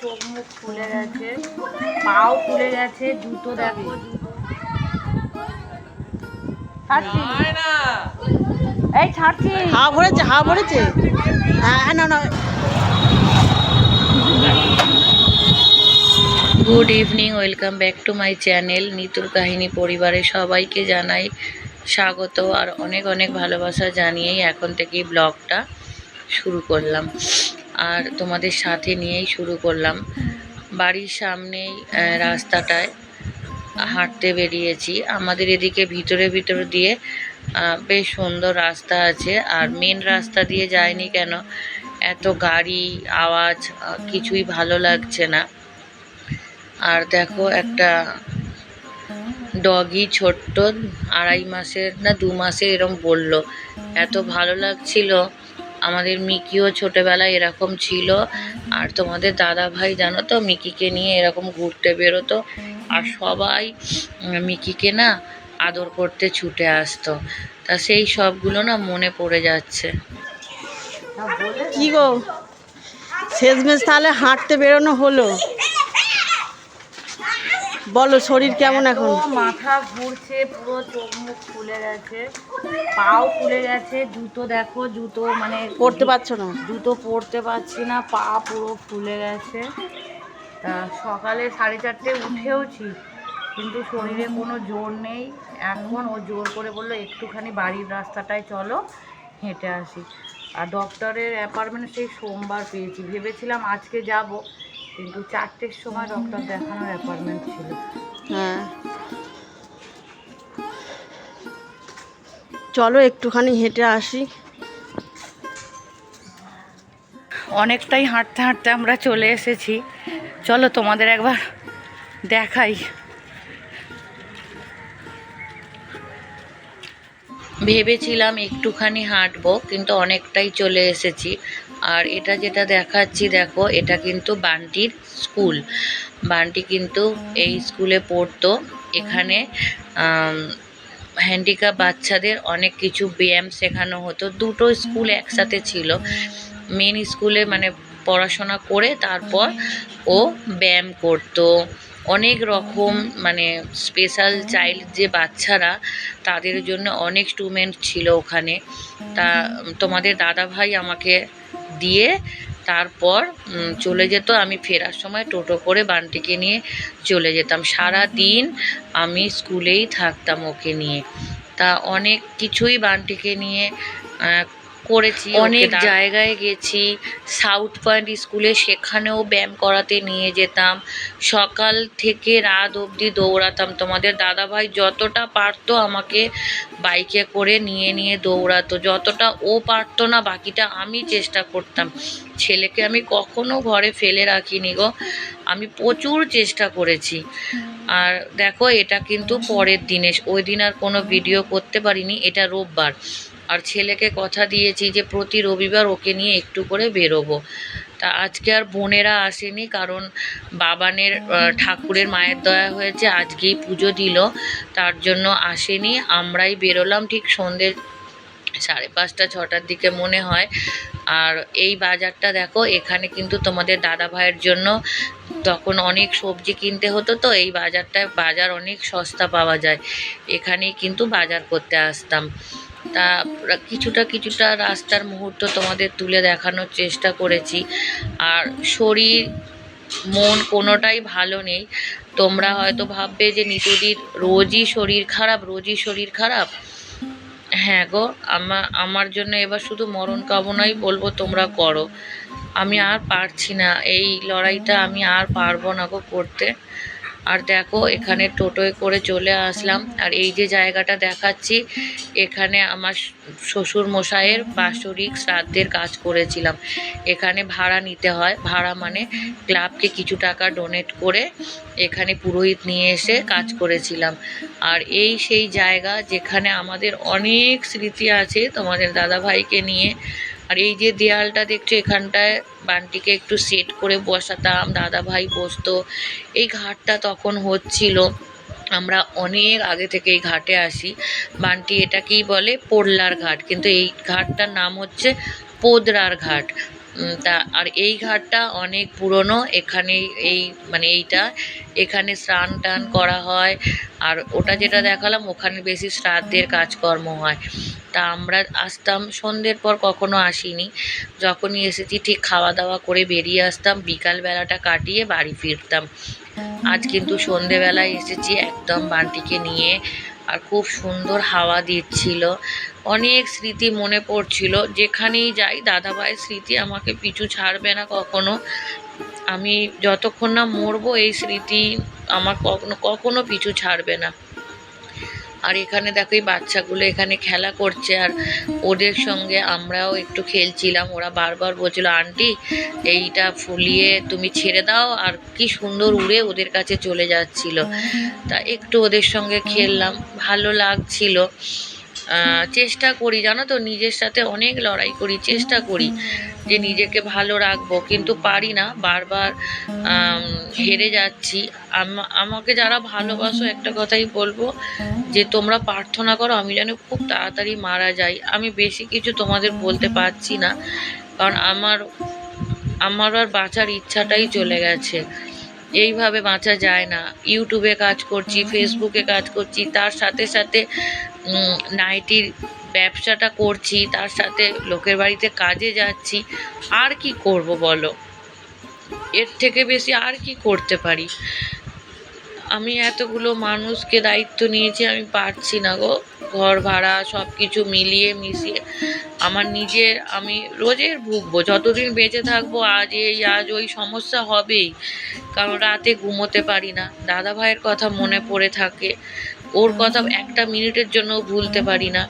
চোখ মুখ ফুলে গেছে পাও ফুলে গেছে জুতো দেখো। এই ছাড়ছি। হা ভরেছে হা ভরেছে? হ্যাঁ হ্যাঁ, না না good evening welcome back to my channel নিতুর কাহিনী পরিবারের সবাইকে জানাই স্বাগত আর অনেক অনেক ভালোবাসা জানিয়েই এখন থেকেই ব্লগটা শুরু করলাম। আর তোমাদের সাথে নিয়েই শুরু করলাম। বাড়ির সামনেই রাস্তাটায় হাঁটতে বেরিয়েছি। আমাদের এদিকে ভিতরে ভিতরে দিয়ে বেশ সুন্দর রাস্তা আছে। আর মেন রাস্তা দিয়ে যায়নি কেন? এত গাড়ি, আওয়াজ কিছুই ভালো লাগছে না। আর দেখো একটা ডগি ছোট্ট, আড়াই মাসের না দু মাসের এরম বলল। এত ভালো লাগছিল। আমাদের মিকিও ছোটোবেলায় এরকম ছিল। আর তোমাদের দাদা ভাই জানো তো, মিকিকে নিয়ে এরকম ঘুরতে বেরোতো। আর সবাই মিকিকে না আদর করতে ছুটে আসতো। তা সেই সবগুলো না মনে পড়ে যাচ্ছে। কি গো? শেষমেশ তাহলে হাঁটতে বেরোনো হলো? বলো শরীর কেমন এখন? মাথা ঘুরছে পুরো চোখ মুখ ফুলে গেছে। পাও ফুলে গেছে জুতো দেখো জুতো মানে পড়তে পারছ না? জুতো পরতে পারছি না পা পুরো ফুলে গেছে। তা সকালে সাড়ে চারটে উঠেওছি কিন্তু শরীরে কোনো জোর নেই। এখন ও জোর করে বলল একটুখানি বাড়ির রাস্তাটায় চলো হেঁটে আসি। আর ডক্টরের অ্যাপয়েন্টমেন্ট সেই সোমবার পেয়েছি। ভেবেছিলাম আজকে যাব কিন্তু চারটের সময় ডক্টর দেখানোর অ্যাপয়েন্টমেন্ট ছিল। হ্যাঁ। চলো একটুখানি হেঁটে আসি। অনেকটাই হাঁটতে হাঁটতে আমরা চলে এসেছি। চলো তোমাদের একবার দেখাই। ভেবেছিলাম একটুখানি হাঁটবো কিন্তু অনেকটাই চলে এসেছি। আর এটা যেটা দেখাচ্ছি, দেখো, এটা কিন্তু বান্টির স্কুল। বান্টি কিন্তু এই স্কুলে পড়তো। এখানে হ্যান্ডিক্যাপ বাচ্চাদের অনেক কিছু ব্যায়াম শেখানো হতো। দুটো স্কুল একসাথে ছিল। মেন স্কুলে মানে পড়াশোনা করে তারপর ও ব্যায়াম করতো। অনেক রকম মানে স্পেশাল চাইল্ড যে বাচ্চারা, তাদের জন্য অনেক স্টুডেন্ট ছিল ওখানে। তা, তোমাদের দাদা ভাই আমাকে দিয়ে তারপর চলে যেত আমি ফেরার সময় টোটো করে বান্টিকে নিয়ে চলে যেতাম। সারা দিন আমি স্কুলেই থাকতাম ওকে নিয়ে। তা অনেক কিছুই বান্টিকে নিয়ে করেছি অনেক জায়গায় গেছি সাউথ পয়েন্ট স্কুলে সেখানেও ব্যায়াম করাতে নিয়ে যেতাম। সকাল থেকে রাত অবধি দৌড়াতাম। তোমাদের দাদাভাই যতটা পারতো আমাকে বাইকে করে নিয়ে নিয়ে দৌড়াতো। যতটা ও পারতো না বাকিটা আমি চেষ্টা করতাম। ছেলেকে আমি কখনো ঘরে ফেলে রাখিনি গো। আমি প্রচুর চেষ্টা করেছি। আর দেখো এটা কিন্তু পরের দিনে। ওই দিন আর কোনো ভিডিও করতে পারিনি এটা রোববার। আর ছেলেকে কথা দিয়েছি যে প্রতি রবিবার ওকে নিয়ে একটু করে বেরোবো। তা আজকে আর বোনেরা আসেনি কারণ বাবানের ঠাকুরের মায়ের দয়া হয়েছে, আজকেই পুজো দিল, তার জন্য আসেনি। আমরাই বেরোলাম ঠিক সন্ধে সাড়ে পাঁচটা, ছটার দিকে মনে হয়। আর এই বাজারটা দেখো, এখানে কিন্তু তোমাদের দাদা ভাইয়ের জন্য তখন অনেক সবজি কিনতে হতো তো, এই বাজারটায় বাজার অনেক সস্তা পাওয়া যায়। এখানেই কিন্তু বাজার করতে আসতাম। তা কিছুটা কিছুটা রাস্তার মুহূর্ত তোমাদের তুলে দেখানোর চেষ্টা করেছি। আর শরীর, মন কোনোটাই ভালো নেই। তোমরা হয়তো ভাববে যে নিতুদির রোজই শরীর খারাপ, রোজই শরীর খারাপ। হ্যাঁ গো আমার আমার জন্য এবার শুধু মরণ কামনাই বলব তোমরা করো। আমি আর পারছি না, এই লড়াইটা আমি আর পারব না গো করতে। আর দেখো, এখানে টোটোয় করে চলে আসলাম। আর এই যে জায়গাটা দেখাচ্ছি, এখানে আমার শ্বশুর মশাইয়ের বাৎসরিক শ্রাদ্ধের কাজ করেছিলাম। এখানে ভাড়া নিতে হয়। ভাড়া মানে ক্লাবকে কিছু টাকা ডোনেট করে এখানে পুরোহিত নিয়ে এসে কাজ করেছিলাম। আর এই সেই জায়গা যেখানে আমাদের অনেক স্মৃতি আছে তোমাদের দাদা ভাইকে নিয়ে। আর এই যে দেয়ালটা দেখছ, এখানটায় বানটিকে একটু সেট করে বসাতাম দাদা ভাই বসতো। এই ঘাটটা তখন হচ্ছিল, আমরা অনেক আগে থেকে এই ঘাটে আসি। বানটি এটাকেই বলে পোড়লার ঘাট, কিন্তু এই ঘাটটার নাম হচ্ছে পোদরার ঘাট। তা, আর এই ঘাটটা অনেক পুরনো এখানে এই মানে এইটা, এখানে স্নান টান করা হয়। আর ওটা যেটা দেখালাম, ওখানে বেশি শ্রাদ্ধের কাজকর্ম হয়। তা আমরা আসতাম, সন্ধ্যের পর কখনো আসিনি। যখনই এসেছি ঠিক খাওয়া দাওয়া করে বেরিয়ে আসতাম বিকাল বেলাটা কাটিয়ে বাড়ি ফিরতাম। আজ কিন্তু সন্ধেবেলায় এসেছি, একদম বান্টিকে নিয়ে, আর খুব সুন্দর হাওয়া দিচ্ছিল। অনেক স্মৃতি মনে পড়ছিল। যেখানেই যাই, দাদাভাইয়ের স্মৃতি আমাকে পিছু ছাড়বে না কখনো। আমি যতক্ষণ না মরবো, এই স্মৃতি আমার কখনো কখনো পিছু ছাড়বে না। আর এখানে দেখো এই বাচ্চাগুলো এখানে খেলা করছে আর ওদের সঙ্গে আমরাও একটু খেলছিলাম। ওরা বারবার বলছিল, আন্টি, এইটা ফুলিয়ে তুমি ছেড়ে দাও আর কি সুন্দর উড়ে ওদের কাছে চলে যাচ্ছিল। তা একটু ওদের সঙ্গে খেললাম, ভালো লাগছিল। চেষ্টা করি, জানো তো, নিজের সাথে অনেক লড়াই করি, চেষ্টা করি যে নিজেকে ভালো রাখব, কিন্তু পারি না, বারবার হেরে যাচ্ছি। আম- আমাকে যারা ভালোবাসো, একটা কথাই বলব যে, তোমরা প্রার্থনা করো, আমি যেন খুব তাড়াতাড়ি মারা যাই। আমি বেশি কিছু তোমাদের বলতে পারছি না, কারণ আমার আমার আর বাঁচার ইচ্ছাটাই চলে গেছে। এইভাবে বাঁচা যায় না। ইউটিউবে কাজ করছি ফেসবুকে কাজ করছি, তার সাথে সাথে নাইটির ব্যবসাটা করছি, তার সাথে লোকের বাড়িতে কাজে যাচ্ছি। আর কি করব বলো? এর থেকে বেশি আর কি করতে পারি? আমি এতগুলো মানুষকে দায়িত্ব নিয়েছি, আমি পারছি না গো। ঘর ভাড়া সব কিছু মিলিয়ে মিশিয়ে আমার নিজের, আমি রোজের ভুগবো। যতদিন বেঁচে থাকব, আজ এই, আজ ওই সমস্যা হবেই। কারণ রাতে ঘুমোতে পারি না। দাদা ভাইয়ের কথা মনে পড়ে থাকে। ওর কথা একটা মিনিটের জন্য ভুলতে পারি না।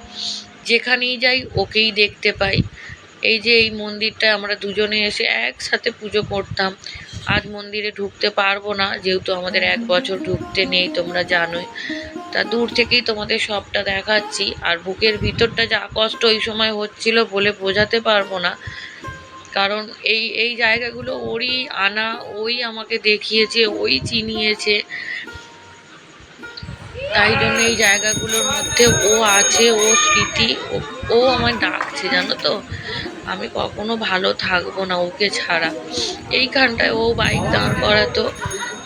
যেখানেই যাই, ওকেই দেখতে পাই। এই যে এই মন্দিরটায় আমরা দুজনে এসে একসাথে পুজো করতাম। আজ মন্দিরে ঢুকতে পারব না, যেহেতু আমাদের এক বছর ঢুকতে নেই, তোমরা জানোই। তা দূর থেকেই তোমাদের সবটা দেখাচ্ছি। আর বুকের ভিতরটা যা কষ্ট ওই সময় হচ্ছিল বলে বোঝাতে পারব না। কারণ এই এই জায়গাগুলো ওরই আনা, ওই আমাকে দেখিয়েছে, ওই চিনিয়েছে। তাই জন্য এই জায়গাগুলোর মধ্যে ও আছে, ও স্মৃতি, ও- আমায় ডাকছে, জানো তো? আমি কখনো ভালো থাকব না ওকে ছাড়া। এইখানটায় ও বাইক দাঁড় করাতো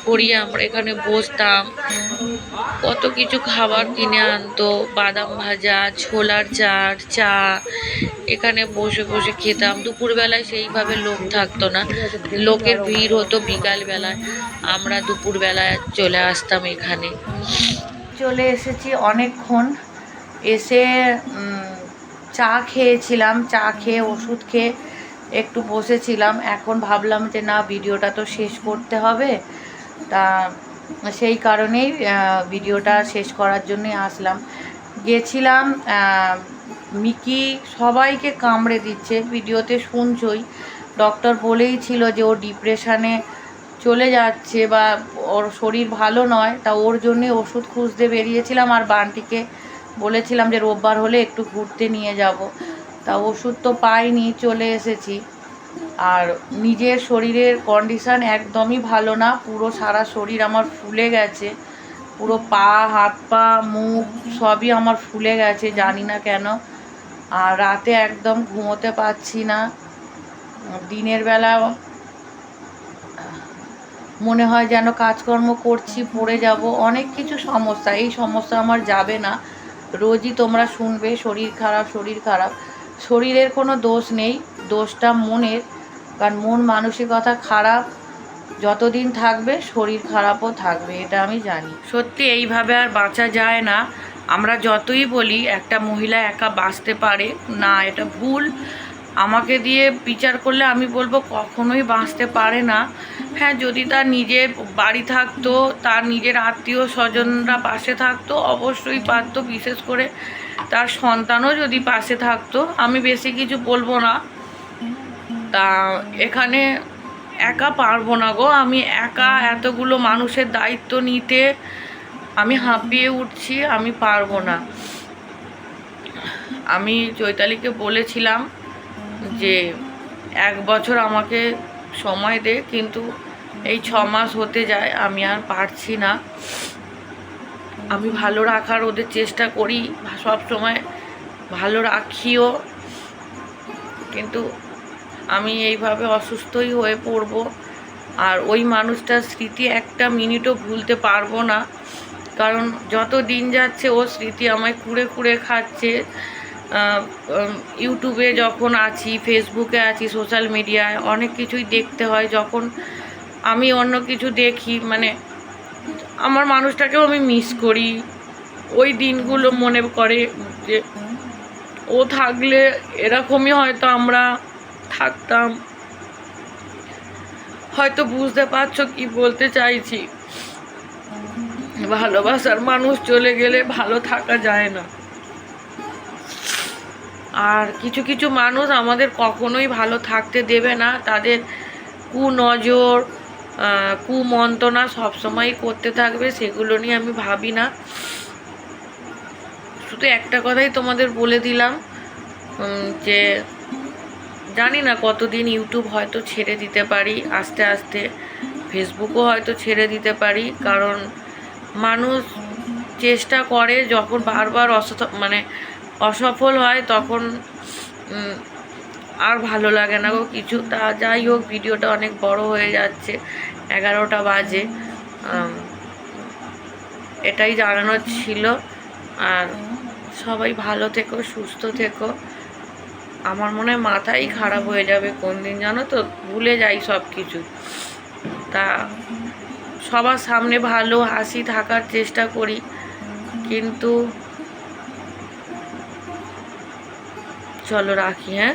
করিয়ে আমরা এখানে বসতাম। কত কিছু খাবার কিনে আনতো, বাদাম ভাজা, ছোলার চাট, চা, এখানে বসে বসে খেতাম। দুপুরবেলায় সেইভাবে লোক থাকতো না। লোকের ভিড় হতো বিকালবেলায়। আমরা দুপুরবেলায় চলে আসতাম এখানে। চলে এসেছি অনেকক্ষণ। এসে চা খেয়েছিলাম, চা খেয়ে ওষুধ খেয়ে একটু বসেছিলাম। এখন ভাবলাম যে না, ভিডিওটা তো শেষ করতে হবে। তা সেই কারণেই ভিডিওটা শেষ করার জন্যই আসলাম। গেছিলাম মিকি সবাইকে কামড়ে দিচ্ছে। ভিডিওতে শুনছই। ডক্টর বলেই ছিল যে ও ডিপ্রেশানে চলে যাচ্ছে বা ওর শরীর ভালো নয়, তা ওর জন্যে ওষুধ খুঁজতে বেরিয়েছিলাম আর বান্টিকে বলেছিলাম যে রোববার হলে একটু ঘুরতে নিয়ে যাব। তা ওষুধ তো পাইনি, চলে এসেছি। আর নিজের শরীরের কন্ডিশন একদমই ভালো না, পুরো সারা শরীর আমার ফুলে গেছে। পুরো পা, হাত পা, মুখ সবই আমার ফুলে গেছে, জানি না কেন। আর রাতে একদম ঘুমোতে পারছি না। দিনের বেলা মনে হয় যেন কাজকর্ম করছি, পড়ে যাব, অনেক কিছু সমস্যা। এই সমস্যা আমার যাবে না। রোজই তোমরা শুনবে, শরীর খারাপ শরীর খারাপ। শরীরের কোনো দোষ নেই, দোষটা মনের। কারণ মন মানসিকতা খারাপ, যতদিন থাকবে শরীর খারাপও থাকবে, এটা আমি জানি। সত্যি এইভাবে আর বাঁচা যায় না। আমরা যতই বলি, একটা মহিলা একা বাঁচতে পারে, না, এটা ভুল। আমাকে দিয়ে বিচার করলে আমি বলব, কখনোই বাঁচতে পারে না। হ্যাঁ যদি তার নিজের বাড়ি থাকতো, তার নিজের আত্মীয় স্বজনরা পাশে থাকতো, অবশ্যই পারতো। বিশেষ করে তার সন্তানও যদি পাশে থাকতো, আমি বেশি কিছু বলব না। তা এখানে একা পারব না গো। আমি একা এতগুলো মানুষের দায়িত্ব নিতে আমি হাঁপিয়ে উঠছি, আমি পারব না। আমি চৈতালিকে বলেছিলাম যে, এক বছর আমাকে সময় দে, কিন্তু এই ছ মাস হতে যায়, আমি আর পারছি না। আমি ভালো রাখার ওদের চেষ্টা করি, সব সময় ভালো রাখিও। কিন্তু আমি এইভাবে অসুস্থই হয়ে পড়ব, আর ওই মানুষটার স্মৃতি একটা মিনিটও ভুলতে পারব না। কারণ যত দিন যাচ্ছে, ও স্মৃতি আমায় কুড়ে কুড়ে খাচ্ছে। ইউটিউবে যখন আছি, ফেসবুকে আছি, সোশ্যাল মিডিয়ায় অনেক কিছুই দেখতে হয়। যখন আমি অন্য কিছু দেখি মানে আমার মানুষটাকেও আমি মিস করি। ওই দিনগুলো মনে করে যে ও থাকলে এরকমই হয়তো আমরা থাকতাম। হয়তো বুঝতে পারছ কি বলতে চাইছি? ভালোবাসার মানুষ চলে গেলে ভালো থাকা যায় না। আর কিছু কিছু মানুষ আমাদের কখনোই ভালো থাকতে দেবে না। তাদের কুনজর কুমন্ত্রণা সবসময় করতে থাকবে, সেগুলো নিয়ে আমি ভাবি না। শুধু একটা কথাই তোমাদের বলে দিলাম যে জানি না কতদিন ইউটিউব হয়তো ছেড়ে দিতে পারি, আস্তে আস্তে ফেসবুকও হয়তো ছেড়ে দিতে পারি, কারণ মানুষ চেষ্টা করে যখন বারবার অস মানে অসফল হয় তখন আর ভালো লাগে না গো কিছু। তা যাই হোক, ভিডিওটা অনেক বড় হয়ে যাচ্ছে, এগারোটা বাজে। এটাই জানানোর ছিল। আর সবাই ভালো থেকো, সুস্থ থেকো। আমার মনে হয় মাথাই খারাপ হয়ে যাবে কোন দিন, জানো তো? ভুলে যাই সব কিছু তা সবার সামনে ভালো, হাসি থাকার চেষ্টা করি। কিন্তু চলো রাখি হ্যাঁ?